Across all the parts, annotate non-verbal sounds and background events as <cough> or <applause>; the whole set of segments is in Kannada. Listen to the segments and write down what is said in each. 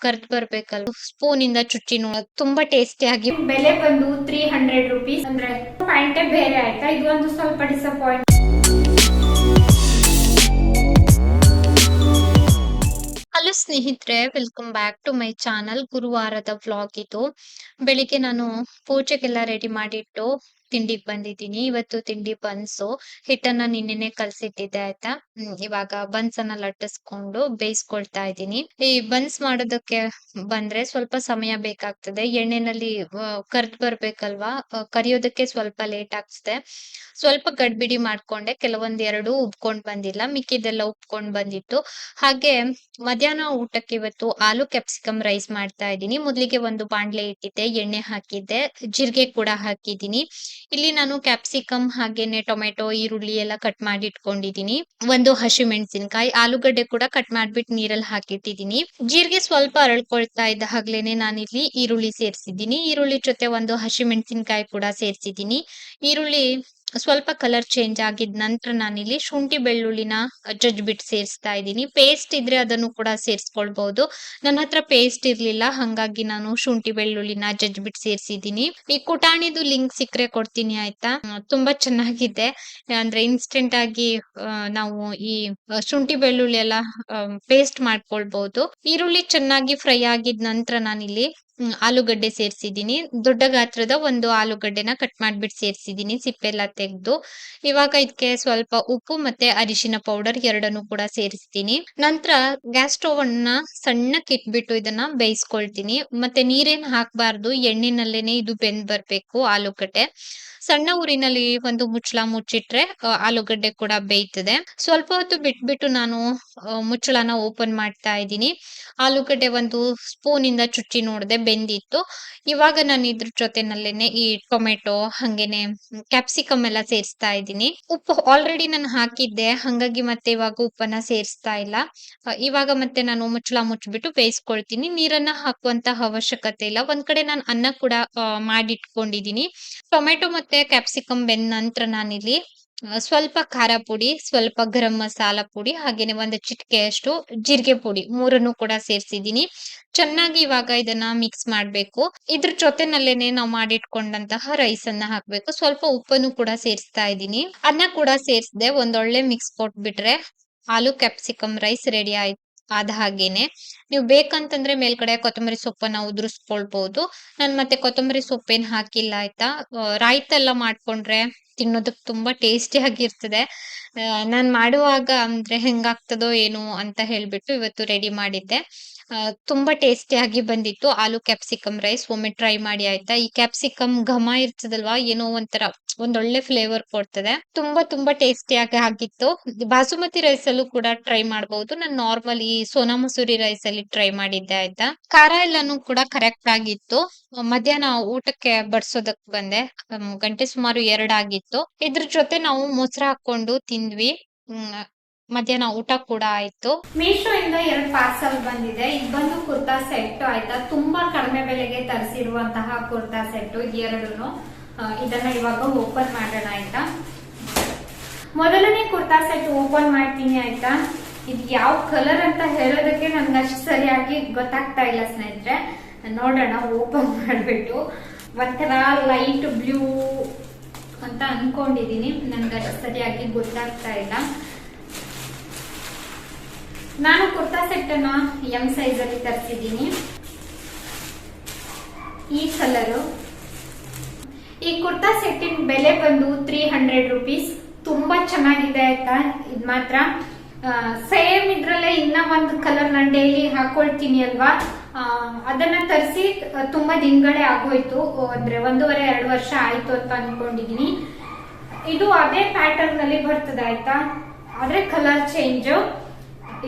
ಕರ್ದ್ ಬರ್ಬೇಕಲ್ವ? ಸ್ಪೂನ್ ಇಂದ ಚುಚ್ಚಿ ನೋಡೋದು ತುಂಬಾ ಟೇಸ್ಟಿಯಾಗಿ ಬೆಲೆ ಬಂದು ತ್ರೀ ಹಂಡ್ರೆಡ್ ರುಪೀಸ್ ಅಂದ್ರೆ ಪ್ಯಾಂಟೇ ಬೇರೆ ಆಯ್ತಾ? ಇದು ಒಂದು ಸ್ವಲ್ಪ ಡಿಸಪಾಯಿಂಟ್ ಹಲೋ ಸ್ನೇಹಿತರೆ welcome back to my channel ಗುರುವಾರದ vlog ಇದು. ಬೆಳಿಗ್ಗೆ ನಾನು ಪೂಜೆಗೆಲ್ಲ ರೆಡಿ ಮಾಡಿಟ್ಟು ತಿಂಡಿಗೆ ಬಂದಿದ್ದೀನಿ. ಇವತ್ತು ತಿಂಡಿ ಬನ್ಸು. ಹಿಟ್ಟನ್ನ ನಿನ್ನೆನೆ ಕಲ್ಸಿಟ್ಟಿದ್ದೆ ಆಯ್ತಾ? ಇವಾಗ ಬನ್ಸ್ ಅನ್ನ ಲಟ್ಟಿಸ್ಕೊಂಡು ಬೇಯಿಸ್ಕೊಳ್ತಾ ಇದ್ದೀನಿ. ಈ ಬನ್ಸ್ ಮಾಡೋದಕ್ಕೆ ಬಂದ್ರೆ ಸ್ವಲ್ಪ ಸಮಯ ಬೇಕಾಗ್ತದೆ. ಎಣ್ಣೆನಲ್ಲಿ ಕರ್ದ್ ಬರ್ಬೇಕಲ್ವಾ? ಕರಿಯೋದಕ್ಕೆ ಸ್ವಲ್ಪ ಲೇಟ್ ಆಗ್ತದೆ. ಸ್ವಲ್ಪ ಗಡ್ಬಿಡಿ ಮಾಡ್ಕೊಂಡೆ. ಕೆಲವೊಂದ್ ಎರಡು ಉಬ್ಕೊಂಡ್ ಬಂದಿಲ್ಲ. ಮಿಕ್ಕಿದೆಲ್ಲ ಉಬ್ಕೊಂಡ್ ಬಂದಿತ್ತು. ಹಾಗೆ ಮಧ್ಯಾಹ್ನ ಊಟಕ್ಕೆ ಇವತ್ತು ಆಲೂ ಕ್ಯಾಪ್ಸಿಕಮ್ ರೈಸ್ ಮಾಡ್ತಾ ಇದ್ದೀನಿ. ಮೊದಲಿಗೆ ಒಂದು ಬಾಂಡ್ಲೆ ಇಟ್ಟಿದ್ದೆ, ಎಣ್ಣೆ ಹಾಕಿದ್ದೆ, ಜೀರಿಗೆ ಕೂಡ ಹಾಕಿದ್ದೀನಿ. ಇಲ್ಲಿ ನಾನು ಕ್ಯಾಪ್ಸಿಕಮ್ ಹಾಗೇನೆ ಟೊಮೆಟೊ ಈರುಳ್ಳಿ ಎಲ್ಲ ಕಟ್ ಮಾಡಿ ಇಟ್ಕೊಂಡಿದ್ದೀನಿ. ಒಂದು ಹಸಿ ಮೆಣಸಿನಕಾಯಿ, ಆಲೂಗಡ್ಡೆ ಕೂಡ ಕಟ್ ಮಾಡ್ಬಿಟ್ಟು ನೀರಲ್ಲಿ ಹಾಕಿಟ್ಟಿದೀನಿ ಜೀರಿಗೆ ಸ್ವಲ್ಪ ಅರಳ್ಕೊಳ್ತಾ ಇದ್ದ ಹಾಗ್ಲೇನೆ ನಾನಿಲ್ಲಿ ಈರುಳ್ಳಿ ಸೇರಿಸಿದ್ದೀನಿ. ಈರುಳ್ಳಿ ಜೊತೆ ಒಂದು ಹಸಿ ಮೆಣಸಿನಕಾಯಿ ಕೂಡ ಸೇರಿಸಿದ್ದೀನಿ. ಈರುಳ್ಳಿ ಸ್ವಲ್ಪ ಕಲರ್ ಚೇಂಜ್ ಆಗಿದ ನಂತರ ನಾನಿಲ್ಲಿ ಶುಂಠಿ ಬೆಳ್ಳುಳ್ಳಿನ ಜಜ್ಬಿಟ್ಟು ಸೇರಿಸ್ತಾ ಇದ್ದೀನಿ. ಪೇಸ್ಟ್ ಇದ್ರೆ ಅದನ್ನು ಕೂಡ ಸೇರಿಸ್ಕೊಳ್ಬಹುದು ನನ್ನ ಹತ್ರ ಪೇಸ್ಟ್ ಇರ್ಲಿಲ್ಲ, ಹಂಗಾಗಿ ನಾನು ಶುಂಠಿ ಬೆಳ್ಳುಳ್ಳಿನ ಜಜ್ಬಿಟ್ಟು ಸೇರಿಸಿದ್ದೀನಿ. ಈ ಕುಟಾಣಿದು ಲಿಂಕ್ ಸಿಕ್ಕರೆ ಕೊಡ್ತೀನಿ, ಆಯ್ತಾ? ತುಂಬಾ ಚೆನ್ನಾಗಿದೆ. ಅಂದ್ರೆ ಇನ್ಸ್ಟೆಂಟ್ ಆಗಿ ನಾವು ಈ ಶುಂಠಿ ಬೆಳ್ಳುಳ್ಳಿ ಎಲ್ಲ ಪೇಸ್ಟ್ ಮಾಡ್ಕೊಳ್ಬಹುದು ಈರುಳ್ಳಿ ಚೆನ್ನಾಗಿ ಫ್ರೈ ಆಗಿದ ನಂತರ ನಾನಿಲ್ಲಿ ಆಲೂಗಡ್ಡೆ ಸೇರ್ಸಿದೀನಿ ದೊಡ್ಡ ಗಾತ್ರದ ಒಂದು ಆಲೂಗಡ್ಡೆನ ಕಟ್ ಮಾಡ್ಬಿಟ್ಟು ಸೇರ್ಸಿದೀನಿ ಸಿಪ್ಪೆಲ್ಲ ತೆಗೆದು. ಇವಾಗ ಇದಕ್ಕೆ ಸ್ವಲ್ಪ ಉಪ್ಪು ಮತ್ತೆ ಅರಿಶಿನ ಪೌಡರ್ ಎರಡನ್ನು ಕೂಡ ಸೇರಿಸ್ತೀನಿ. ನಂತರ ಗ್ಯಾಸ್ ಸ್ಟೋವ್ ಅನ್ನ ಸಣ್ಣಕ್ಕೆ ಇಟ್ಬಿಟ್ಟು ಇದನ್ನ ಬೇಯಿಸ್ಕೊಳ್ತೀನಿ. ಮತ್ತೆ ನೀರೇನ್ ಹಾಕ್ಬಾರ್ದು, ಎಣ್ಣೆನಲ್ಲೇನೆ ಇದು ಬೆಂದ್ ಬರ್ಬೇಕು ಆಲೂಗಡ್ಡೆ. ಸಣ್ಣ ಊರಿನಲ್ಲಿ ಒಂದು ಮುಚ್ಚಳ ಮುಚ್ಚಿಟ್ರೆ ಆಲೂಗಡ್ಡೆ ಕೂಡ ಬೇಯ್ತದೆ. ಸ್ವಲ್ಪ ಹೊತ್ತು ಬಿಟ್ಬಿಟ್ಟು ನಾನು ಮುಚ್ಚಳನ ಓಪನ್ ಮಾಡ್ತಾ ಇದ್ದೀನಿ. ಆಲೂಗಡ್ಡೆ ಒಂದು ಸ್ಪೂನ್ ಇಂದ ಚುಚ್ಚಿ ನೋಡಿದೆ ಬೆಂದಿತ್ತು. ಇವಾಗ ನಾನು ಇದ್ರ ಜೊತೆನಲ್ಲೇನೆ ಈ ಟೊಮೆಟೊ, ಹಂಗೇನೆ ಕ್ಯಾಪ್ಸಿಕಮ್ ಎಲ್ಲ ಸೇರಿಸ್ತಾ ಇದ್ದೀನಿ. ಉಪ್ಪು ಆಲ್ರೆಡಿ ನಾನು ಹಾಕಿದ್ದೆ, ಹಂಗಾಗಿ ಮತ್ತೆ ಇವಾಗ ಉಪ್ಪನ್ನ ಸೇರಿಸ್ತಾ ಇಲ್ಲ. ಇವಾಗ ಮತ್ತೆ ನಾನು ಮುಚ್ಚಳ ಮುಚ್ಚಿಬಿಟ್ಟು ಬೇಯಿಸ್ಕೊಳ್ತೀನಿ. ನೀರನ್ನ ಹಾಕುವಂತ ಅವಶ್ಯಕತೆ ಇಲ್ಲ. ಒಂದ್ ಕಡೆ ನಾನು ಅನ್ನ ಕೂಡ ಮಾಡಿಟ್ಕೊಂಡಿದ್ದೀನಿ. ಟೊಮೆಟೊ ಮತ್ತೆ ಕ್ಯಾಪ್ಸಿಕಮ್ ಬೆಂದ ನಂತರ ನಾನಿಲ್ಲಿ ಸ್ವಲ್ಪ ಖಾರ ಪುಡಿ, ಸ್ವಲ್ಪ ಗರಂ ಮಸಾಲ ಪುಡಿ, ಹಾಗೇನೆ ಒಂದು ಚಿಟಿಕೆಯಷ್ಟು ಜೀರಿಗೆ ಪುಡಿ ಮೂರನ್ನು ಕೂಡ ಸೇರಿಸಿದೀನಿ ಚೆನ್ನಾಗಿ ಇವಾಗ ಇದನ್ನ ಮಿಕ್ಸ್ ಮಾಡ್ಬೇಕು. ಇದ್ರ ಜೊತೆನಲ್ಲೇನೆ ನಾವು ಮಾಡಿಟ್ಕೊಂಡಂತಹ ರೈಸ್ ಅನ್ನ ಹಾಕ್ಬೇಕು. ಸ್ವಲ್ಪ ಉಪ್ಪನ್ನು ಕೂಡ ಸೇರಿಸ್ತಾ ಇದ್ದೀನಿ. ಅನ್ನ ಕೂಡ ಸೇರಿಸಿದೆ ಒಂದೊಳ್ಳೆ ಮಿಕ್ಸ್ ಕೊಟ್ಬಿಟ್ರೆ ಆಲೂ ಕ್ಯಾಪ್ಸಿಕಮ್ ರೈಸ್ ರೆಡಿ ಆಯ್ತು. ಆದ ಹಾಗೇನೆ. ನೀವು ಬೇಕಂತಂದ್ರೆ ಮೇಲ್ಗಡೆ ಕೊತ್ತಂಬರಿ ಸೊಪ್ಪನ್ನ ಉದುರಿಸ್ಕೊಳ್ಬಹುದು ನಾನ್ ಮತ್ತೆ ಕೊತ್ತಂಬರಿ ಸೊಪ್ಪೇನ್ ಹಾಕಿಲ್ಲ ಆಯ್ತಾ? ರಾಯ್ತ ಎಲ್ಲ ಮಾಡ್ಕೊಂಡ್ರೆ ತಿನ್ನೋದಕ್ ತುಂಬಾ ಟೇಸ್ಟಿ ಆಗಿರ್ತದೆ. ಆ, ನಾನ್ ಮಾಡುವಾಗ ಅಂದ್ರೆ ಹೆಂಗಾಗ್ತದೋ ಏನು ಅಂತ ಹೇಳ್ಬಿಟ್ಟು ಇವತ್ತು ರೆಡಿ ಮಾಡಿದ್ದೆ. ತುಂಬಾ ಟೇಸ್ಟಿ ಆಗಿ ಬಂದಿತ್ತು. Aloo capsicum rice. ಒಮ್ಮೆ ಟ್ರೈ ಮಾಡಿ ಆಯ್ತಾ? ಈ ಕ್ಯಾಪ್ಸಿಕಮ್ ಘಮ ಇರ್ತದಲ್ವಾ? ಏನೋ ಒಂಥರ ಒಂದೊಳ್ಳೆ ಫ್ಲೇವರ್ ಕೊಡ್ತದೆ. ತುಂಬಾ ತುಂಬಾ ಟೇಸ್ಟಿ ಆಗಿ ಆಗಿತ್ತು. ಬಾಸುಮತಿ ರೈಸ್ ಅಲ್ಲೂ ಕೂಡ ಟ್ರೈ ಮಾಡಬಹುದು ನಾನು ನಾರ್ಮಲ್ ಈ ಸೋನಾ ಮಸೂರಿ ರೈಸ್ ಅಲ್ಲಿ ಟ್ರೈ ಮಾಡಿದ್ದೆ ಆಯ್ತಾ? ಖಾರ ಎಲ್ಲಾನು ಕೂಡ ಕರೆಕ್ಟ್ ಆಗಿತ್ತು. ಮಧ್ಯಾಹ್ನ ಊಟಕ್ಕೆ ಬಡ್ಸೋದಕ್ ಬಂದೆ. ಗಂಟೆ ಸುಮಾರು ಎರಡಾಗಿತ್ತು ಇದ್ರ ಜೊತೆ ನಾವು ಮೊಸರು ಹಾಕೊಂಡು ತಿಂದ್ವಿ. ಮಧ್ಯಾಹ್ನ ಊಟ ಕೂಡ ಆಯ್ತು. ಮೀಶೋ ಇಂದ ಎರಡು ಪಾರ್ಸಲ್ ಬಂದಿದೆ. ಇದು ಬಂದು ಕುರ್ತಾ ಸೆಟ್ ಆಯ್ತಾ? ತುಂಬಾ ಕಡಿಮೆ ಬೆಲೆಗೆ ತರಿಸಿರುವಂತಹ ಕುರ್ತಾ ಸೆಟ್ ಎರಡೂನು. ಆ, ಇದನ್ನ ಇವಾಗ ಓಪನ್ ಮಾಡೋಣ ಆಯ್ತಾ? ಮೊದಲನೇ ಕುರ್ತಾ ಸೆಟ್ ಓಪನ್ ಮಾಡ್ತೀನಿ ಆಯ್ತಾ? ಇದು ಯಾವ ಕಲರ್ ಅಂತ ಹೇಳೋದಕ್ಕೆ ನನ್ಗೆ ಅಷ್ಟು ಸರಿಯಾಗಿ ಗೊತ್ತಾಗ್ತಾ ಇಲ್ಲ ಸ್ನೇಹಿತರೆ. ನೋಡೋಣ ಓಪನ್ ಮಾಡ್ಬಿಟ್ಟು. ಒಂಥರ ಲೈಟ್ ಬ್ಲೂ ಅಂತ ಅನ್ಕೊಂಡಿದೀನಿ. ನನ್ಗೆ ಅಷ್ಟು ಸರಿಯಾಗಿ ಗೊತ್ತಾಗ್ತಾ ಇಲ್ಲ. ನಾನು ಕುರ್ತಾ ಸೆಟ್ ಅನ್ನ ಎಂ ಸೈಜ್ ಅಲ್ಲಿ ಈ ಕಲರು ಈ ಕುರ್ತಾ ಸೆಟ್ಟಿನ ಬೆಲೆ ಬಂದು ತ್ರೀ ಹಂಡ್ರೆಡ್ ರುಪೀಸ್ ತುಂಬಾ ಚೆನ್ನಾಗಿದೆ ಆಯ್ತಾ? ಇದ್ ಮಾತ್ರ. ಸೇಮ್ ಇದ್ರಲ್ಲೇ ಇನ್ನ ಒಂದು ಕಲರ್ ನಾನು ಡೈಲಿ ಹಾಕೊಳ್ತೀನಿ ಅಲ್ವಾ? ಅದನ್ನ ತರಿಸಿ ತುಂಬಾ ದಿನಗಳೇ ಆಗೋಯ್ತು. ಅಂದ್ರೆ ಒಂದೂವರೆ, ಎರಡು ವರ್ಷ ಆಯ್ತು ಅಂತ ಅನ್ಕೊಂಡಿದೀನಿ. ಇದು ಅದೇ ಪ್ಯಾಟರ್ನ್ನಲ್ಲಿ ಬರ್ತದೆ ಆಯ್ತಾ? ಆದ್ರೆ ಕಲರ್ ಚೇಂಜ್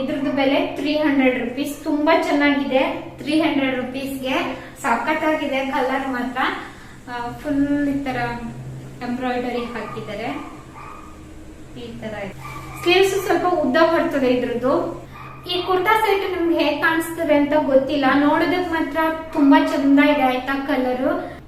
ಇದ್ರದ್ದು ಬೆಲೆ ತ್ರೀ ಹಂಡ್ರೆಡ್ ರುಪೀಸ್ ತುಂಬಾ ಚೆನ್ನಾಗಿದೆ. ತ್ರೀ ಹಂಡ್ರೆಡ್ ರುಪೀಸ್ಗೆ ಸಖತ್ತಾಗಿದೆ ಕಲರ್ ಮಾತ್ರ. ಫುಲ್ ಈ ತರ ಎಂಬ್ರಾಯ್ಡರಿ ಹಾಕಿದ್ದಾರೆ. ಈ ತರ ಸ್ಲೀವ್ಸ್ ಸ್ವಲ್ಪ ಉದ್ದ ಬರ್ತದೆ ಇದ್ರದ್ದು. ಈ ಕುರ್ತಾ ಸೆಟ್ ನಿಮ್ಗೆ ಹೇಗ್ ಕಾಣಿಸ್ತದೆ ಅಂತ ಗೊತ್ತಿಲ್ಲ. ನೋಡೋದಕ್ ಮಾತ್ರ ತುಂಬಾ ಚಂದ ಇದೆ, ಆಯ್ತಾ ಕಲರ್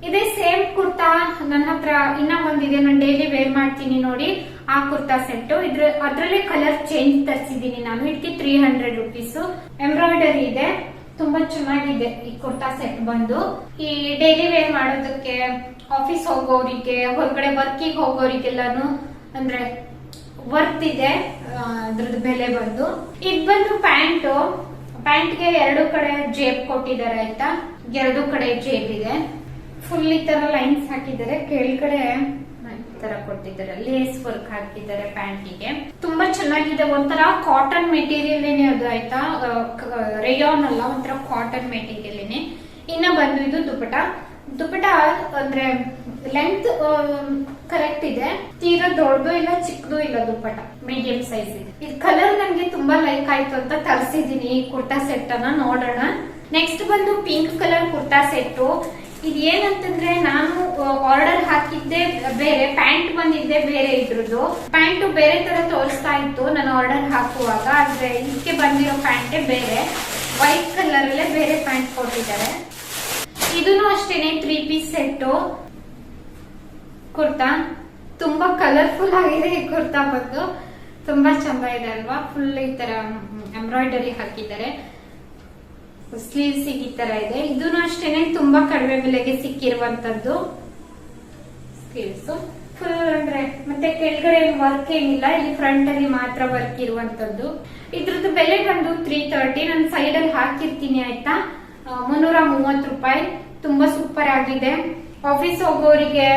ಇದೇ ಸೇಮ್ ಕುರ್ತಾ ನನ್ನ ಹತ್ರ ಇನ್ನ ಒಂದಿದೆ. ನಾನು ಡೈಲಿ ವೇರ್ ಮಾಡ್ತೀನಿ ನೋಡಿ. ಆ ಕುರ್ತಾ ಸೆಟ್ ಇದ್ರ ಅದ್ರಲ್ಲೇ ಕಲರ್ ಚೇಂಜ್ ತರಿಸಿದೀನಿ ನಾನು. ಇದಕ್ಕೆ ತ್ರೀ ಹಂಡ್ರೆಡ್ ರುಪೀಸ್ ಎಂಬ್ರಾಯ್ಡರಿ ಇದೆ. ತುಂಬಾ ಚೆನ್ನಾಗಿದೆ ಈ ಕುರ್ತಾ ಸೆಟ್ ಬಂದು. ಈ ಡೈಲಿ ವೇರ್ ಮಾಡೋದಕ್ಕೆ ಆಫೀಸ್ ಹೋಗೋರಿಗೆ, ಹೊರಗಡೆ ವರ್ಕಿಗೆ ಹೋಗೋರಿಗೆಲ್ಲಾನು ಅಂದ್ರೆ ವರ್ತ್ ಇದೆ ಅದ್ರದ್ದು ಬೆಲೆ ಬಂದು. ಇದ್ ಬಂದು ಪ್ಯಾಂಟು, ಪ್ಯಾಂಟ್ಗೆ ಎರಡು ಕಡೆ ಜೇಬ್ ಕೊಟ್ಟಿದ್ದಾರೆ ಆಯ್ತಾ? ಎರಡು ಕಡೆ ಜೇಬ್ ಇದೆ. ಫುಲ್ ಈ ತರ ಲೈನ್ಸ್ ಹಾಕಿದ್ದಾರೆ. ಕೆಳಗಡೆ ತರ ಕೊಟ್ಟಿದ್ದಾರೆ ಲೇಸ್ ವರ್ಕ್ ಹಾಕಿದ್ದಾರೆ ಪ್ಯಾಂಟಿಗೆ ತುಂಬಾ ಚೆನ್ನಾಗಿದೆ, ಒಂಥರ ಕಾಟನ್ ಮೆಟೀರಿಯಲ್ ಅದು ಆಯ್ತಾ? ರೇಯಾನ್ ಅಲ್ಲ, ಒಂಥರ ಕಾಟನ್ ಮೆಟೀರಿಯಲ್ ಇನ್ನ ಬಂದು ಇದು ದುಪಟ ದುಪಟ ಅಂದ್ರೆ ಲೆಂತ್ ಕರೆಕ್ಟ್ ಇದೆ. ತೀರಾ ದೊಡ್ಡದು ಇಲ್ಲ, ಚಿಕ್ಕದು ಇಲ್ಲ ದುಪಟ ಮೀಡಿಯಂ ಸೈಜ್ ಇದೆ. ಇದು ಕಲರ್ ನನಗೆ ತುಂಬಾ ಲೈಕ್ ಆಯ್ತು ಅಂತ ತರಿಸಿದೀನಿ ಕುರ್ತಾ ಸೆಟ್ ಅನ್ನ ನೋಡೋಣ. ನೆಕ್ಸ್ಟ್ ಬಂದು ಪಿಂಕ್ ಕಲರ್ ಕುರ್ತಾ ಸೆಟ್ಟು ಇದು ಏನಂತಂದ್ರೆ ನಾನು ಆರ್ಡರ್ ಹಾಕಿದ್ದೆ, ಬೇರೆ ಪ್ಯಾಂಟ್ ಬಂದಿದ್ದೆ ಬೇರೆ ಇದ್ರದ್ದು. ಪ್ಯಾಂಟ್ ಬೇರೆ ತರ ತೋರಿಸ್ತಾ ಇತ್ತು ನಾನು ಆರ್ಡರ್ ಹಾಕುವಾಗ, ಆದ್ರೆ ಇದಕ್ಕೆ ಬಂದಿರೋ ಪ್ಯಾಂಟೇ ಬೇರೆ. ವೈಟ್ ಕಲರ್ ಅಲ್ಲೇ ಬೇರೆ ಪ್ಯಾಂಟ್ ಕೊಟ್ಟಿದ್ದಾರೆ. ಇದನ್ನು ಅಷ್ಟೇನೆ ತ್ರೀ ಪೀಸ್ ಸೆಟ್ಟು ಕುರ್ತಾ. ತುಂಬಾ ಕಲರ್ಫುಲ್ ಆಗಿದೆ ಈ ಕುರ್ತಾ ಬಂದು. ತುಂಬಾ ಚಂದ ಇದೆ ಅಲ್ವಾ? ಫುಲ್ ಈ ತರ ಎಂಬ್ರಾಯ್ಡರಿ ಹಾಕಿದ್ದಾರೆ. ಸ್ಲೀವ್ಸ್ ಈ ತರ ಇದೆ. ಇದನ್ನು ಅಷ್ಟೇನೆ, ತುಂಬಾ ಕಡಿಮೆ ಬೆಲೆಗೆ ಸಿಕ್ಕಿರುವಂತದ್ದು ಸ್ಲೀವ್ಸ್ ಫುಲ್ ಅಂದ್ರೆ ಮತ್ತೆ ಕೆಳಗಡೆ ವರ್ಕ್ ಏನಿಲ್ಲ, ಇಲ್ಲಿ ಫ್ರಂಟ್ ಅಲ್ಲಿ ಮಾತ್ರ ವರ್ಕ್ ಇರುವಂತದ್ದು. ಇದ್ರದ್ದು ಬೆಲೆ ಬಂದು ತ್ರೀ ತರ್ಟಿ ನಾನು ಸೈಡ್ ಅಲ್ಲಿ ಹಾಕಿರ್ತೀನಿ, ಆಯ್ತಾ? ಮುನ್ನೂರ ಮೂವತ್ತು ರೂಪಾಯಿ. ತುಂಬಾ ಸೂಪರ್ ಆಗಿದೆ. ಆಫೀಸ್ ಹೋಗೋರಿಗೆ,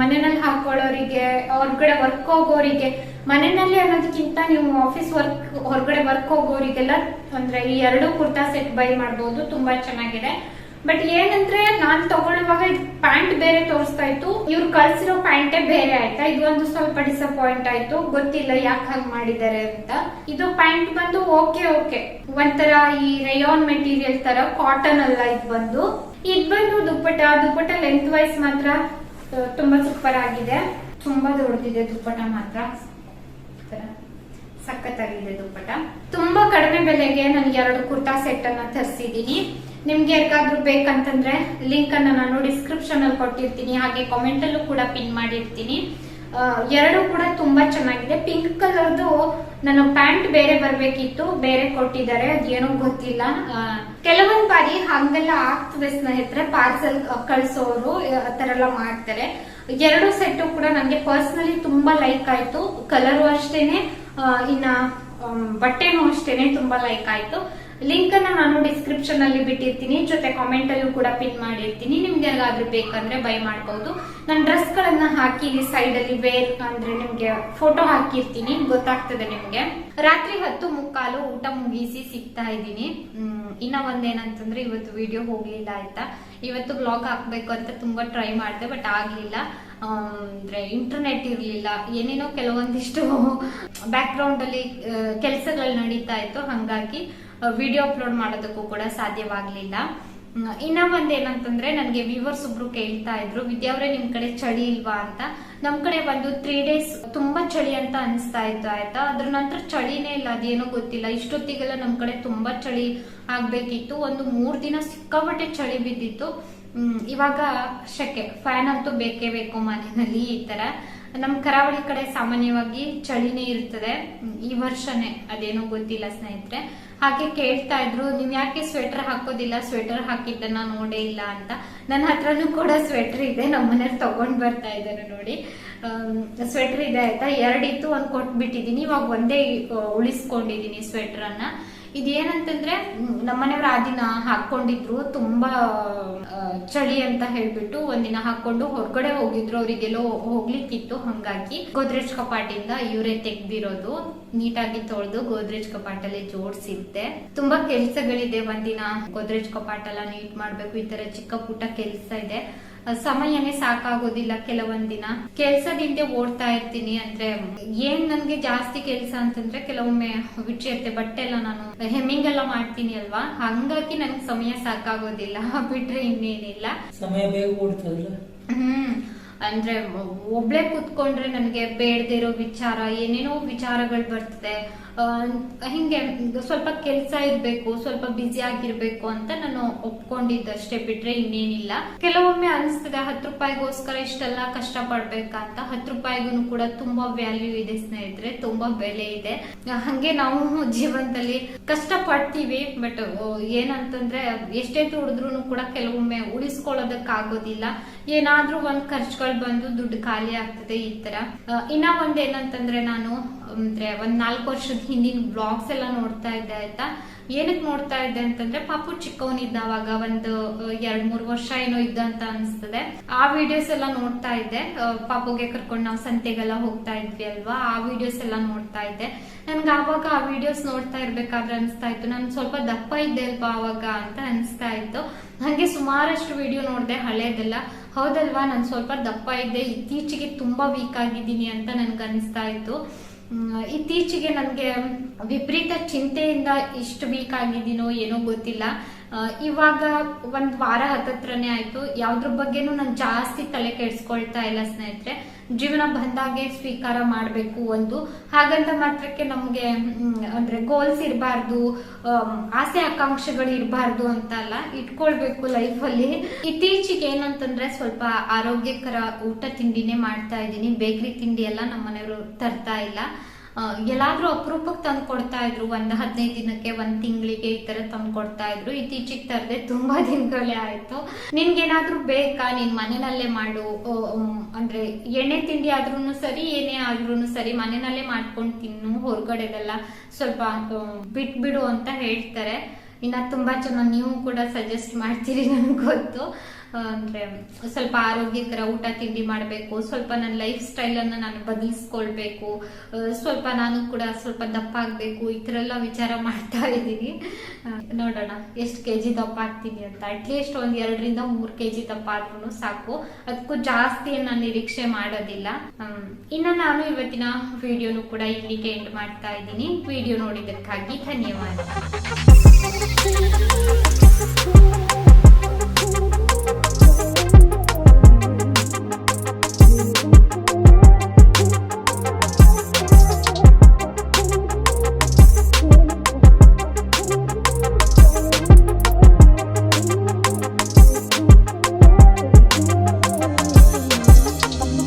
ಮನೆಯಲ್ಲಿ ಹಾಕೊಳ್ಳೋರಿಗೆ ಹೊರ್ಗಡೆ ವರ್ಕ್ ಹೋಗೋರಿಗೆ ಮನೆಯಲ್ಲಿ ಅನ್ನೋದಕ್ಕಿಂತ ನೀವು ಆಫೀಸ್ ವರ್ಕ್ ಹೊರಗಡೆ ವರ್ಕ್ ಹೋಗೋರಿಗೆಲ್ಲ ಅಂದ್ರೆ ಈ ಎರಡು ಕುರ್ತಾ ಸೆಟ್ ಬೈ ಮಾಡಬಹುದು ತುಂಬಾ ಚೆನ್ನಾಗಿದೆ. ಬಟ್ ಏನಂದ್ರೆ ನಾನ್ ತಗೊಳ್ಳುವಾಗ ಪ್ಯಾಂಟ್ ಬೇರೆ ತೋರಿಸ್ತಾ ಇತ್ತು. ಇವ್ರು ಕಳ್ಸಿರೋ ಪ್ಯಾಂಟೇ ಬೇರೆ ಆಯ್ತಾ? ಇದು ಒಂದು ಸ್ವಲ್ಪ ಡಿಸಪಾಯಿಂಟ್ ಆಯ್ತು. ಗೊತ್ತಿಲ್ಲ ಯಾಕೆ ಹಾಗೆ ಮಾಡಿದ್ದಾರೆ ಅಂತ. ಇದು ಪ್ಯಾಂಟ್ ಬಂದು ಓಕೆ ಓಕೆ ಒಂಥರ ಈ ರೆಯೋನ್ ಮೆಟೀರಿಯಲ್ ತರ ಕಾಟನ್ ಅಲ್ಲ ಇದು ಬಂದು. ಇದು ಬಂದು ದುಪ್ಪಟ ದುಪ್ಪಟ ಲೆಂತ್ ವೈಸ್ ಮಾತ್ರ ತುಂಬಾ ಸೂಪರ್ ಆಗಿದೆ. ತುಂಬಾ ದೊಡ್ಡದಿದೆ ದುಪ್ಪಟ ಮಾತ್ರ. ಸಖತ್ತಾಗಿದೆ ದುಪ್ಪಟ ತುಂಬಾ ಕಡಿಮೆ ಬೆಲೆಗೆ ನನಗೆ ಎರಡು ಕುರ್ತಾ ಸೆಟ್ ಅನ್ನ ತರಿಸಿದೀನಿ. ನಿಮ್ಗೆ ಯಾರಿಗಾದ್ರೂ ಬೇಕಂತಂದ್ರೆ ಲಿಂಕ್ ಅನ್ನ ನಾನು ಡಿಸ್ಕ್ರಿಪ್ಷನ್ ಅಲ್ಲಿ ಕೊಟ್ಟಿರ್ತೀನಿ, ಹಾಗೆ ಕಾಮೆಂಟ್ ಅಲ್ಲೂ ಕೂಡ ಪಿನ್ ಮಾಡಿರ್ತೀನಿ. ಎರಡು ಕೂಡ ತುಂಬಾ ಚೆನ್ನಾಗಿದೆ. ಪಿಂಕ್ ಕಲರ್ದು ನಾನು ಪ್ಯಾಂಟ್ ಬೇರೆ ಬರ್ಬೇಕಿತ್ತು, ಬೇರೆ ಕೊಟ್ಟಿದ್ದಾರೆ, ಅದೇನೋ ಗೊತ್ತಿಲ್ಲ. ಕೆಲವೊಂದ್ ಬಾರಿ ಹಂಗೆಲ್ಲ ಆಗ್ತದೆ ಸ್ನೇಹಿತರೆ ಪಾರ್ಸೆಲ್ ಕಳ್ಸೋರು ಆತರ ತರ ಎಲ್ಲ ಮಾಡ್ತಾರೆ. ಎರಡು ಸೆಟ್ ಕೂಡ ನನಗೆ ಪರ್ಸನಲಿ ತುಂಬಾ ಲೈಕ್ ಆಯ್ತು. ಕಲರು ಅಷ್ಟೇನೆ. ಇನ್ನ ಬಟ್ಟೆನು ಅಷ್ಟೇನೆ ತುಂಬಾ ಲೈಕ್ ಆಯ್ತು. ಲಿಂಕ್ ಅನ್ನ ನಾನು ಡಿಸ್ಕ್ರಿಪ್ಷನ್ ಅಲ್ಲಿ ಬಿಟ್ಟಿರ್ತೀನಿ. ಜೊತೆ ಕಾಮೆಂಟ್ ಅಲ್ಲೂ ಕೂಡ ಪಿನ್ ಮಾಡಿರ್ತೀನಿ. ನಿಮ್ಗೆ ಎಲ್ಲಾದ್ರೂ ಬೇಕಂದ್ರೆ ಬೈ ಮಾಡಬಹುದು ನಾನು ಡ್ರೆಸ್ ಗಳನ್ನ ಹಾಕಿ ಇಲ್ಲಿ ಸೈಡ್ ಅಲ್ಲಿ ವೇರ್ ಅಂದ್ರೆ ನಿಮ್ಗೆ ಫೋಟೋ ಹಾಕಿರ್ತೀನಿ. ಗೊತ್ತಾಗ್ತದೆ ನಿಮ್ಗೆ. ರಾತ್ರಿ ಹತ್ತು ಮುಕ್ಕಾಲು ಊಟ ಮುಗಿಸಿ ಸಿಗ್ತಾ ಇದ್ದೀನಿ. ಇನ್ನ ಒಂದೇನಂತಂದ್ರೆ ಇವತ್ತು ವಿಡಿಯೋ ಹೋಗ್ಲಿಲ್ಲ ಆಯ್ತಾ? ಇವತ್ತು ಬ್ಲಾಗ್ ಹಾಕ್ಬೇಕು ಅಂತ ತುಂಬಾ ಟ್ರೈ ಮಾಡಿದೆ ಬಟ್ ಆಗ್ಲಿಲ್ಲ. ಅಂದ್ರೆ ಇಂಟರ್ನೆಟ್ ಇರ್ಲಿಲ್ಲ. ಏನೇನೋ ಕೆಲವೊಂದಿಷ್ಟು ಬ್ಯಾಕ್ ಗ್ರೌಂಡ್ ಅಲ್ಲಿ ಕೆಲಸಗಳು ನಡೀತಾ ಇತ್ತು. ಹಂಗಾಗಿ ವಿಡಿಯೋ ಅಪ್ಲೋಡ್ ಮಾಡೋದಕ್ಕೂ ಕೂಡ ಸಾಧ್ಯವಾಗ್ಲಿಲ್ಲ. ಇನ್ನ ಒಂದ್ ಏನಂತಂದ್ರೆ ನನ್ಗೆ ವ್ಯೂವರ್ಸ್ ಒಬ್ರು ಕೇಳ್ತಾ ಇದ್ರು ವಿದ್ಯಾವ್ರೆ ನಿಮ್ ಕಡೆ ಚಳಿ ಇಲ್ವಾ ಅಂತ? ನಮ್ ಕಡೆ ಬಂದು ತ್ರೀ ಡೇಸ್ ತುಂಬಾ ಚಳಿ ಅಂತ ಅನಿಸ್ತಾ ಇತ್ತು, ಆಯ್ತಾ? ಅದ್ರ ನಂತರ ಚಳಿನೇ ಇಲ್ಲ, ಅದೇನೋ ಗೊತ್ತಿಲ್ಲ. ಇಷ್ಟೊತ್ತಿಗೆಲ್ಲ ನಮ್ ಕಡೆ ತುಂಬಾ ಚಳಿ ಆಗ್ಬೇಕಿತ್ತು. ಒಂದು ಮೂರ್ ದಿನ ಸಿಕ್ಕಾಪಟ್ಟೆ ಚಳಿ ಬಿದ್ದಿತ್ತು. ಇವಾಗ ಶೆಕೆ ಫ್ಯಾನ್ ಅಂತೂ ಬೇಕೇ ಬೇಕು ಮನೆಯಲ್ಲಿ ಈ ತರ. ನಮ್ ಕರಾವಳಿ ಕಡೆ ಸಾಮಾನ್ಯವಾಗಿ ಚಳಿನೇ ಇರ್ತದೆ. ಈ ವರ್ಷನೇ, ಅದೇನೋ ಗೊತ್ತಿಲ್ಲ ಸ್ನೇಹಿತರೆ. ಹಾಗೆ ಕೇಳ್ತಾ ಇದ್ರು ನೀವ್ ಯಾಕೆ ಸ್ವೆಟರ್ ಹಾಕೋದಿಲ್ಲ? ಸ್ವೆಟರ್ ಹಾಕಿದ್ದನ್ನ ನೋಡೇ ಇಲ್ಲ ಅಂತ. ನನ್ನ ಹತ್ರನೂ ಕೂಡ ಸ್ವೆಟರ್ ಇದೆ ನಮ್ಮ ಮನೇಲಿ ತಗೊಂಡ್ ಬರ್ತಾ ಇದ್ದಾರೆ ನೋಡಿ. ಸ್ವೆಟರ್ ಇದೆ ಆಯ್ತಾ? ಎರಡಿತ್ತು ಒಂದ್ ಕೊಟ್ಬಿಟ್ಟಿದೀನಿ ಇವಾಗ ಒಂದೇ ಉಳಿಸ್ಕೊಂಡಿದೀನಿ ಸ್ವೆಟರ್ ಅನ್ನ. ಇದೇನಂತಂದ್ರೆ ನಮ್ಮನೆಯವ್ರ ಆ ದಿನ ಹಾಕೊಂಡಿದ್ರು ತುಂಬಾ ಚಳಿ ಅಂತ ಹೇಳ್ಬಿಟ್ಟು ಒಂದಿನ ಹಾಕೊಂಡು ಹೊರಗಡೆ ಹೋಗಿದ್ರು. ಅವ್ರಿಗೆಲ್ಲೋ ಹೋಗ್ಲಿಕ್ಕಿತ್ತು ಹಂಗಾಗಿ. ಗೋದ್ರೇಜ್ ಕಪಾಟಿಂದ ಇವರೇ ತೆಗ್ದಿರೋದು. ನೀಟಾಗಿ ತೊಳೆದು ಗೋದ್ರೇಜ್ ಕಪಾಟಲ್ಲಿ ಜೋಡಿಸಿದ್ದೆ ತುಂಬಾ ಕೆಲ್ಸಗಳಿದೆ ಒಂದಿನ. ಗೋದ್ರೇಜ್ ಕಪಾಟೆಲ್ಲ ನೀಟ್ ಮಾಡ್ಬೇಕು, ಈ ತರ ಚಿಕ್ಕ ಪುಟ್ಟ ಕೆಲ್ಸ ಇದೆ. ಸಮಯನೇ ಸಾಕಾಗೋದಿಲ್ಲ ಕೆಲವೊಂದ್ ದಿನ ಕೆಲ್ಸದಿಂದ ಓಡ್ತಾ ಇರ್ತೀನಿ ಅಂದ್ರೆ ಏನ್ ನನ್ಗೆ ಜಾಸ್ತಿ ಕೆಲ್ಸ ಅಂತಂದ್ರೆ ಕೆಲವೊಮ್ಮೆ ಬಿಟ್ಟಿರುತ್ತೆ ಬಟ್ಟೆ ಎಲ್ಲ ನಾನು ಹೆಮ್ಮಿಂಗ್ ಎಲ್ಲ ಮಾಡ್ತೀನಿ ಅಲ್ವಾ? ಹಂಗಾಗಿ ನನ್ಗೆ ಸಮಯ ಸಾಕಾಗೋದಿಲ್ಲ. <laughs> ಬಿಟ್ರೆ ಇನ್ನೇನಿಲ್ಲ. ಸಮಯ ಬೇಗ ಓಡ್ತದಲ್ಲ? ಹ್ಮ್. ಅಂದ್ರೆ ಒಬ್ಳೆ ಕೂತ್ಕೊಂಡ್ರೆ ನನಗೆ ಬೇಡದಿರೋ ವಿಚಾರ, ಏನೇನೋ ವಿಚಾರಗಳು ಬರ್ತದೆ. ಹಿಂಗೆ ಸ್ವಲ್ಪ ಕೆಲಸ ಇರ್ಬೇಕು, ಸ್ವಲ್ಪ ಬ್ಯುಸಿ ಆಗಿರ್ಬೇಕು ಅಂತ ನಾನು ಒಪ್ಕೊಂಡಿದ್ದಷ್ಟೇ ಬಿಟ್ರೆ ಇನ್ನೇನಿಲ್ಲ. ಕೆಲವೊಮ್ಮೆ ಅನಿಸ್ತದೆ, ಹತ್ತು ರೂಪಾಯಿಗೋಸ್ಕರ ಇಷ್ಟೆಲ್ಲ ಕಷ್ಟ ಪಡ್ಬೇಕಂತ ಹತ್ತು ರೂಪಾಯಿಗೂ ಕೂಡ ತುಂಬಾ ವ್ಯಾಲ್ಯೂ ಇದೆ ಸ್ನೇಹಿತರೆ, ತುಂಬಾ ಬೆಲೆ ಇದೆ. ಹಂಗೆ ನಾವು ಜೀವನದಲ್ಲಿ ಕಷ್ಟ ಪಡ್ತೀವಿ ಬಟ್ ಏನಂತಂದ್ರೆ ಎಷ್ಟೇ ದುಡಿದ್ರು ಕೂಡ ಕೆಲವೊಮ್ಮೆ ಉಳಿಸ್ಕೊಳ್ಳೋದಕ್ಕಾಗೋದಿಲ್ಲ. ಏನಾದ್ರೂ ಒಂದ್ ಖರ್ಚುಗಳು ಬಂದು ದುಡ್ಡು ಖಾಲಿ ಆಗ್ತದೆ ಈ ತರ. ಇನ್ನ ಒಂದ್ ಏನಂತಂದ್ರೆ ನಾನು ಅಂದ್ರೆ ಒಂದ್ ನಾಲ್ಕು ವರ್ಷದ ಹಿಂದಿನ ಬ್ಲಾಗ್ಸ್ ಎಲ್ಲ ನೋಡ್ತಾ ಇದ್ದೆ ಆಯ್ತಾ? ಏನಕ್ಕೆ ನೋಡ್ತಾ ಇದ್ದೆ ಅಂತಂದ್ರೆ ಪಾಪು ಚಿಕ್ಕವನಿದ್ದವಾಗ ಒಂದು ಆ, ಎರಡ್ ಮೂರ್ ವರ್ಷ ಏನೋ ಇದ್ದ ಅಂತ ಅನ್ಸ್ತದೆ. ಆ ವಿಡಿಯೋಸ್ ಎಲ್ಲ ನೋಡ್ತಾ ಇದ್ದೆ. ಪಾಪುಗೆ ಕರ್ಕೊಂಡು ನಾವು ಸಂತೆಗೆಲ್ಲ ಹೋಗ್ತಾ ಇದ್ವಿ ಅಲ್ವಾ? ಆ ವಿಡಿಯೋಸ್ ಎಲ್ಲ ನೋಡ್ತಾ ಇದ್ದೆ. ನನ್ಗೆ ಆವಾಗ ಆ ವಿಡಿಯೋಸ್ ನೋಡ್ತಾ ಇರ್ಬೇಕಾದ್ರೆ ಅನ್ಸ್ತಾ ಇತ್ತು. ನಾನು ಸ್ವಲ್ಪ ದಪ್ಪ ಇದ್ದೆ ಅಲ್ವಾ ಅವಾಗ ಅಂತ ಅನ್ಸ್ತಾ ಇತ್ತು. ಹಂಗೆ ಸುಮಾರಷ್ಟು ವಿಡಿಯೋ ನೋಡಿದೆ ಹಳೇದೆಲ್ಲ. ಹೌದಲ್ವಾ? ನಾನು ಸ್ವಲ್ಪ ದಪ್ಪ ಇದ್ದೆ. ಇತ್ತೀಚೆಗೆ ತುಂಬಾ ವೀಕ್ ಆಗಿದ್ದೀನಿ ಅಂತ ನನ್ಗೆ ಅನಿಸ್ತಾ ಇತ್ತು ಇತ್ತೀಚೆಗೆ ನನಗೆ ವಿಪರೀತ ಚಿಂತೆಯಿಂದ ಇಷ್ಟು ವೀಕ್ ಆಗಿದ್ದೀನೋ ಏನೋ ಗೊತ್ತಿಲ್ಲ. ಇವಾಗ ಒಂದ್ ವಾರ ಹತ್ತತ್ರನೇ ಆಯ್ತು. ಯಾವ್ದ್ರ ಬಗ್ಗೆನೂ ನಾನು ಜಾಸ್ತಿ ತಲೆ ಕೆಡ್ಸ್ಕೊಳ್ತಾ ಇಲ್ಲ ಸ್ನೇಹಿತರೆ. ಜೀವನ ಬಂದಾಗೆ ಸ್ವೀಕಾರ ಮಾಡಬೇಕು ಒಂದು. ಹಾಗಂತ ಮಾತ್ರಕ್ಕೆ ನಮ್ಗೆ ಅಂದ್ರೆ ಗೋಲ್ಸ್ ಇರಬಾರ್ದು ಆಸೆ ಆಕಾಂಕ್ಷೆಗಳು ಇರಬಾರ್ದು ಅಂತ ಅಲ್ಲ, ಇಟ್ಕೊಳ್ಬೇಕು ಅಲ್ಲಿ. ಇತ್ತೀಚೆಗೆ ಏನಂತಂದ್ರೆ ಸ್ವಲ್ಪ ಆರೋಗ್ಯಕರ ಊಟ ತಿಂಡಿನೇ ಮಾಡ್ತಾ ಇದ್ದೀನಿ. ಬೇಕರಿ ತಿಂಡಿ ಎಲ್ಲ ನಮ್ಮ ಮನೆಯವರು ತರ್ತಾ ಇಲ್ಲ. ಎಲ್ಲಾದ್ರೂ ಅಪರೂಪಕ್ಕೆ ತಂದು ಕೊಡ್ತಾ ಇದ್ರು. ಒಂದ್ ಹದಿನೈದು ದಿನಕ್ಕೆ, ಒಂದ್ ತಿಂಗಳಿಗೆ ಈ ತರ ತಂದು ಕೊಡ್ತಾ ಇದ್ರು. ಇತ್ತೀಚೆಗೆ ತರದೆ ತುಂಬಾ <laughs> ದಿನಗಳೇ ಆಯ್ತು. ನಿನ್ಗೇನಾದ್ರೂ ಬೇಕಾ? ನೀನ್ ಮನೆಯಲ್ಲೇ ಮಾಡು. ಅಂದ್ರೆ ಎಣ್ಣೆ ತಿಂಡಿ ಆದ್ರೂನು ಸರಿ, ಏನೇ ಆದ್ರೂ ಸರಿ, ಮನೆಯಲ್ಲೇ ಮಾಡ್ಕೊಂಡು ತಿನ್ನು. ಹೊರಗಡೆದೆಲ್ಲ ಸ್ವಲ್ಪ ಬಿಟ್ಬಿಡು ಅಂತ ಹೇಳ್ತಾರೆ. ಇನ್ನ ತುಂಬಾ ಚೆನ್ನಾಗಿ ನೀವು ಕೂಡ ಸಜೆಸ್ಟ್ ಮಾಡ್ತೀರಿ <laughs> ನನ್ಗೆ ಗೊತ್ತು. ಅಂದ್ರೆ ಸ್ವಲ್ಪ ಆರೋಗ್ಯಕರ ಊಟ ತಿಂಡಿ ಮಾಡಬೇಕು, ಸ್ವಲ್ಪ ನನ್ನ ಲೈಫ್ ಸ್ಟೈಲ್ ಅನ್ನ ನಾನು ಬದಲಿಸ್ಕೊಳ್ಬೇಕು ಸ್ವಲ್ಪ ನಾನು ಕೂಡ ಸ್ವಲ್ಪ ದಪ್ಪ ಆಗ್ಬೇಕು ಈ ತರ ಎಲ್ಲ ವಿಚಾರ ಮಾಡ್ತಾ ಇದ್ದೀನಿ. ನೋಡೋಣ, ಎಷ್ಟು ಕೆಜಿ ದಪ್ಪ ಆಗ್ತೀನಿ ಅಂತ ಅಟ್ಲೀಸ್ಟ್ ಒಂದ್ ಎರಡರಿಂದ ಮೂರ್ ಕೆಜಿ ದಪ್ಪ ಆದ್ರೂ ಸಾಕು. ಅದಕ್ಕೂ ಜಾಸ್ತಿ ನಾನು ನಿರೀಕ್ಷೆ ಮಾಡೋದಿಲ್ಲ. ಇನ್ನ ನಾನು ಇವತ್ತಿನ ವಿಡಿಯೋನು ಕೂಡ ಇಲ್ಲಿಗೆ ಎಂಡ್ ಮಾಡ್ತಾ ಇದ್ದೀನಿ. ವಿಡಿಯೋ ನೋಡಿದ್ದಕ್ಕಾಗಿ ಧನ್ಯವಾದ.